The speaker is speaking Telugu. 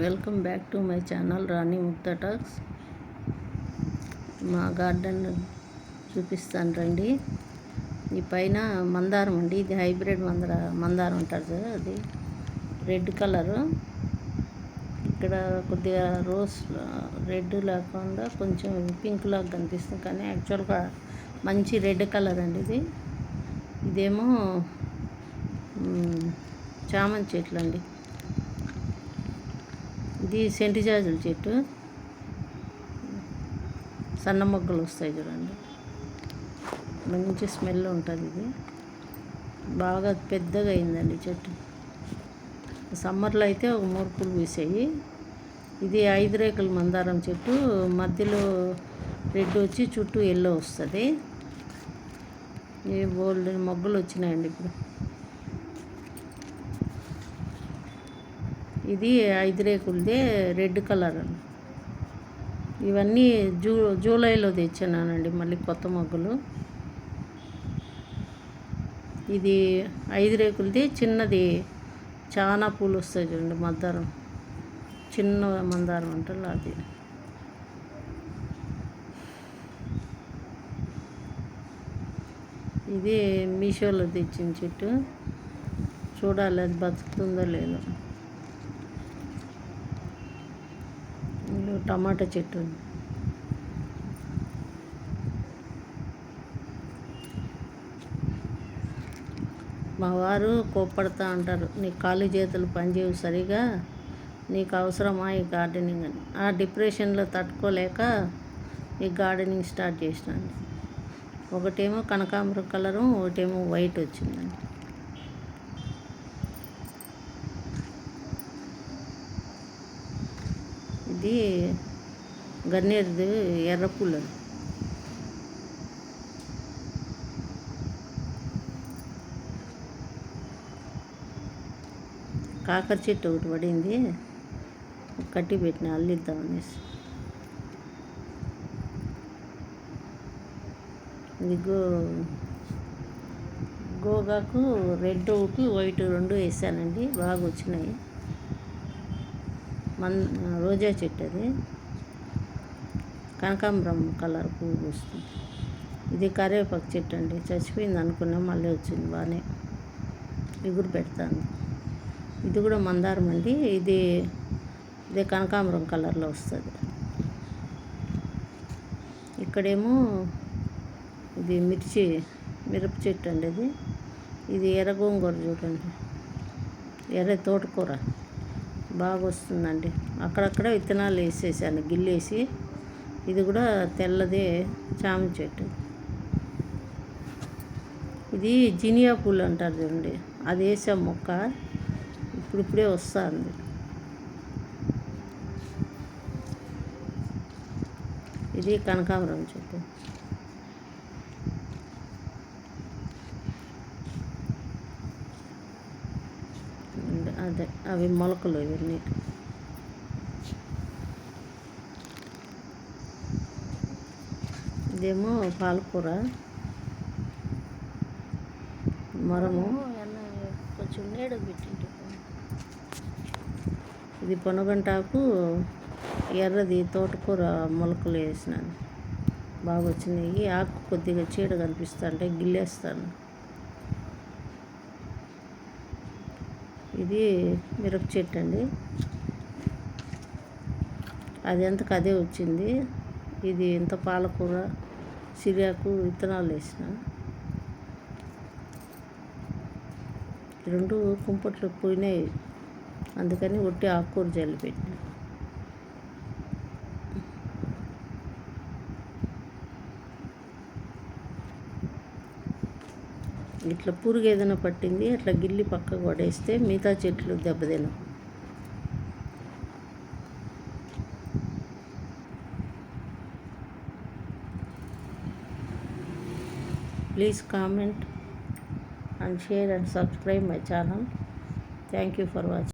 Welcome back to my channel Rani Mukta talks. మా గార్డెన్ చూపిస్తాను రండి. ఈ పైన మందారం అండి. ఇది హైబ్రిడ్ మందార మందారం అంటారు సార్ అది. Red colour. ఇక్కడ కొద్దిగా రోజ్ రెడ్ లేకుండా కొంచెం పింక్ లాగా కనిపిస్తుంది. కానీ యాక్చువల్గా మంచి రెడ్ కలర్ అండి ఇది. ఇదేమో చామంతి చెట్లు అండి. ఇది సెంటిజాజుల చెట్టు. సన్న మొగ్గలు వస్తాయి చూడండి. మంచి స్మెల్ ఉంటుంది ఇది. బాగా పెద్దగా అయిందండి చెట్టు. సమ్మర్లో అయితే ఒక మూడు పూలు వేసాయి ఇది ఐదు రేకుల మందారం చెట్టు. మధ్యలో రెడ్ వచ్చి చుట్టూ ఎల్లో వస్తుంది. బోల్డ్ మొగ్గలు వచ్చినాయండి ఇప్పుడు. ఇది ఐదు రేకులదే రెడ్ కలర్. ఇవన్నీ జూ జూలైలో తెచ్చినానండి మళ్ళీ కొత్త మొగ్గలు. ఇది ఐదు రేకులది చిన్నది చాలా పూలు వస్తాయి చూడండి మందారం చిన్న మందారం అంటారు అది. ఇది మీషోలో తెచ్చిన చెట్టు. చూడాలి అది బతుకుతుందో లేదో. టమాటా చెట్టు మా వారు కోప్పడతా అంటారు నీ కాలు చేతులు పనిచేయవు సరిగా నీకు అవసరమా ఈ గార్డెనింగ్ అని? ఆ డిప్రెషన్లో తట్టుకోలేక ఈ గార్డెనింగ్ స్టార్ట్ చేసినాను. ఒకటేమో కనకాంబరం కలరు ఒకటేమో వైట్ వచ్చిందండి. ఇది గన్నేరుది ఎర్ర పూలు కాకర చెట్టు ఒకటి పడింది. కట్టి పెట్టిన అల్లిద్దాం అనేసి. ఇది గో గోగాకు రెడ్ ఒకటి వైట్ రెండు వేసానండి. బాగా వచ్చినాయి. మన్ రోజా చెట్టు అది కనకాంబరం కలర్ పువ్వు పూస్తుంది ఇది కరివేపాకు చెట్టు అండి. చచ్చిపోయింది అనుకున్నా మళ్ళీ వచ్చింది బాగానే. ఎగురు పెడతాను. ఇది కూడా మందారం అండి. ఇది ఇదే కనకాంబరం కలర్లో వస్తుంది. ఇక్కడేమో ఇది మిర్చి మిరప చెట్టు అండి ఇది. ఇది ఎర్ర గోంగూర చూడండి. ఎర్ర తోటకూర. బాగా వస్తుందండి అక్కడక్కడ విత్తనాలు వేసేసాను గిల్లేసి. ఇది కూడా తెల్లదే చామ చెట్టు. ఇది జినియా పూలు అంటారు చూడండి. అది వేసాం మొక్క ఇప్పుడిప్పుడే వస్తుంది. ఇది కనకాంబరం చెట్టు. అదే అవి మొలకలు ఇవన్నీ. ఇదేమో పాలకూర. మరము. కొంచెం నీడ పెట్టింది ఇది పొనగంటాకు ఎర్రది తోటకూర మొలకలు వేసినాను. బాగా వచ్చినాయి. ఆకు కొద్దిగా చీడ కనిపిస్తా అంటే గిల్లేస్తాను. ఇది మిరప చెట్టు అండి. అది ఎంతకు అదే వచ్చింది. ఇది ఇంత పాలకూర సిరియాకు విత్తనాలు వేసిన. రెండు కుంపట్లు పోయినాయి. అందుకని ఒట్టి ఆకుకూర జల్లి పెట్టినా. ఇట్లా పురుగు ఏదైనా పట్టింది అట్లా గిల్లి పక్కకు పడేస్తే మిగతా చెట్లు దెబ్బతిన please comment and share and subscribe my channel thank you for watching